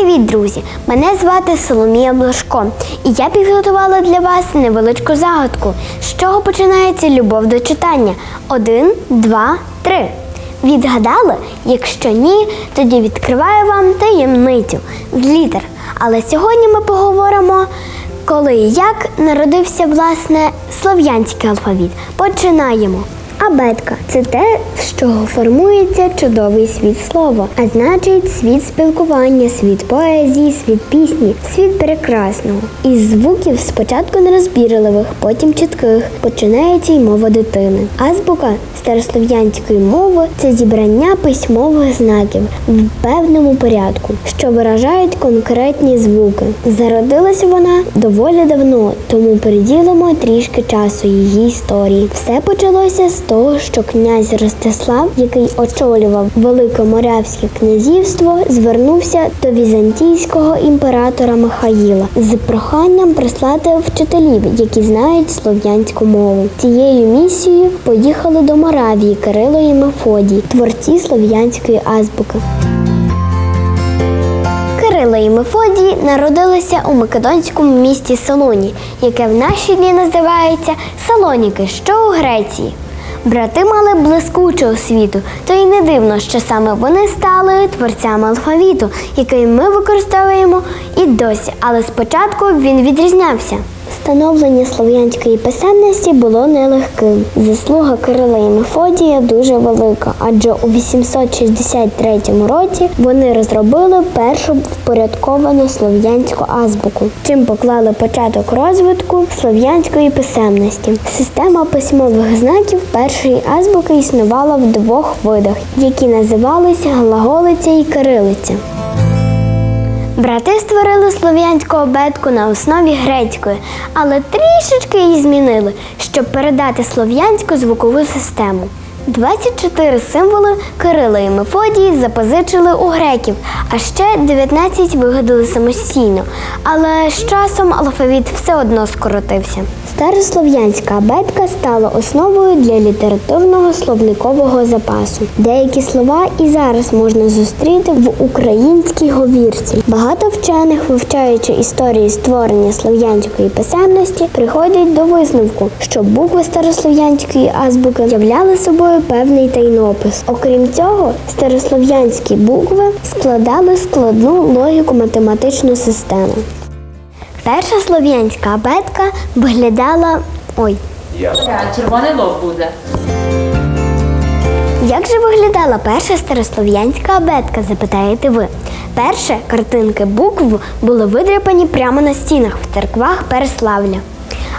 Привіт, друзі! Мене звати Соломія Блажко, і я підготувала для вас невеличку загадку, з чого починається любов до читання. Один, два, три. Відгадали? Якщо ні, тоді відкриваю вам таємницю з літер. Але сьогодні ми поговоримо, коли і як народився власне слов'янський алфавіт. Починаємо. Абетка це те, з чого формується чудовий світ слова, а значить світ спілкування, світ поезії, світ пісні, світ прекрасного. Із звуків спочатку нерозбірливих, потім чітких починається й мова дитини. Азбука старослов'янської мови це зібрання письмових знаків в певному порядку, що виражають конкретні звуки. Зародилася вона доволі давно, тому приділимо трішки часу її історії. Все почалося з того, що князь Ростислав, який очолював Великоморявське князівство, звернувся до візантійського імператора Михаїла з проханням прислати вчителів, які знають слов'янську мову. Цією місією поїхали до Моравії Кирило і Мефодій, творці слов'янської азбуки. Кирило і Мефодій народилися у македонському місті Солоні, яке в наші дні називається Салоніки, що у Греції. Брати мали блискучу освіту, то й не дивно, що саме вони стали творцями алфавіту, який ми використовуємо і досі, але спочатку він відрізнявся. Становлення слов'янської писемності було нелегким. Заслуга Кирила і Мефодія дуже велика, адже у 863 році вони розробили першу впорядковану слов'янську азбуку, чим поклали початок розвитку слов'янської писемності. Система письмових знаків першої азбуки існувала в двох видах, які називалися глаголиця і кирилиця. Брати створили слов'янську обетку на основі грецької, але трішечки її змінили, щоб передати слов'янську звукову систему. 24 символи Кирила і Мефодії запозичили у греків, а ще 19 вигадали самостійно. Але з часом алфавіт все одно скоротився. Старослов'янська абетка стала основою для літературного словникового запасу. Деякі слова і зараз можна зустріти в українській говірці. Багато вчених, вивчаючи історії створення слов'янської писемності, приходять до висновку, що букви старослов'янської азбуки являли собою певний тайнопис. Окрім цього, старослов'янські букви складали складну логіко-математичну систему. Перша слов'янська абетка виглядала. Ой, червоний лоб буде. як же виглядала перша старослов'янська абетка, запитаєте ви? Перше картинки букв були видряпані прямо на стінах в церквах Переславля.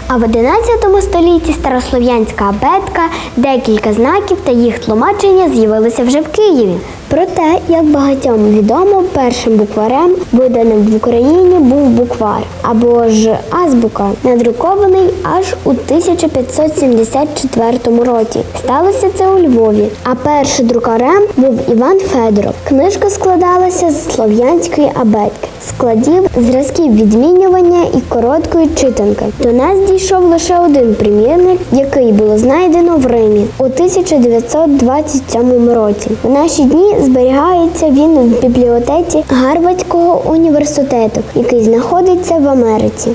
А в 11 столітті старослов'янська абетка, декілька знаків та їх тлумачення з'явилися вже в Києві. Проте, як багатьом відомо, першим букварем, виданим в Україні, був буквар або ж азбука, надрукований аж у 1574 році. Сталося це у Львові. А першим друкарем був Іван Федоров. Книжка складалася з слов'янської абетки, складів, зразків відмінювання і короткої читанки. До нас дійшов лише один примірник, який було знайдено в Римі у 1927 році. В наші дні зберігається він в бібліотеці Гарвардського університету, який знаходиться в Америці.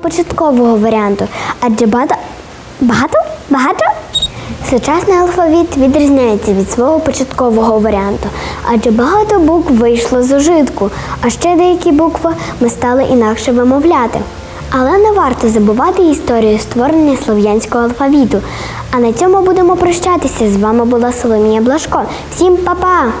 Початкового варіанту, адже багато багато багато. Сучасний алфавіт відрізняється від свого початкового варіанту, адже багато букв вийшло з ужитку, а ще деякі букви ми стали інакше вимовляти. Але не варто забувати історію створення слов'янського алфавіту. А на цьому будемо прощатися. З вами була Соломія Блашко. Всім па-па!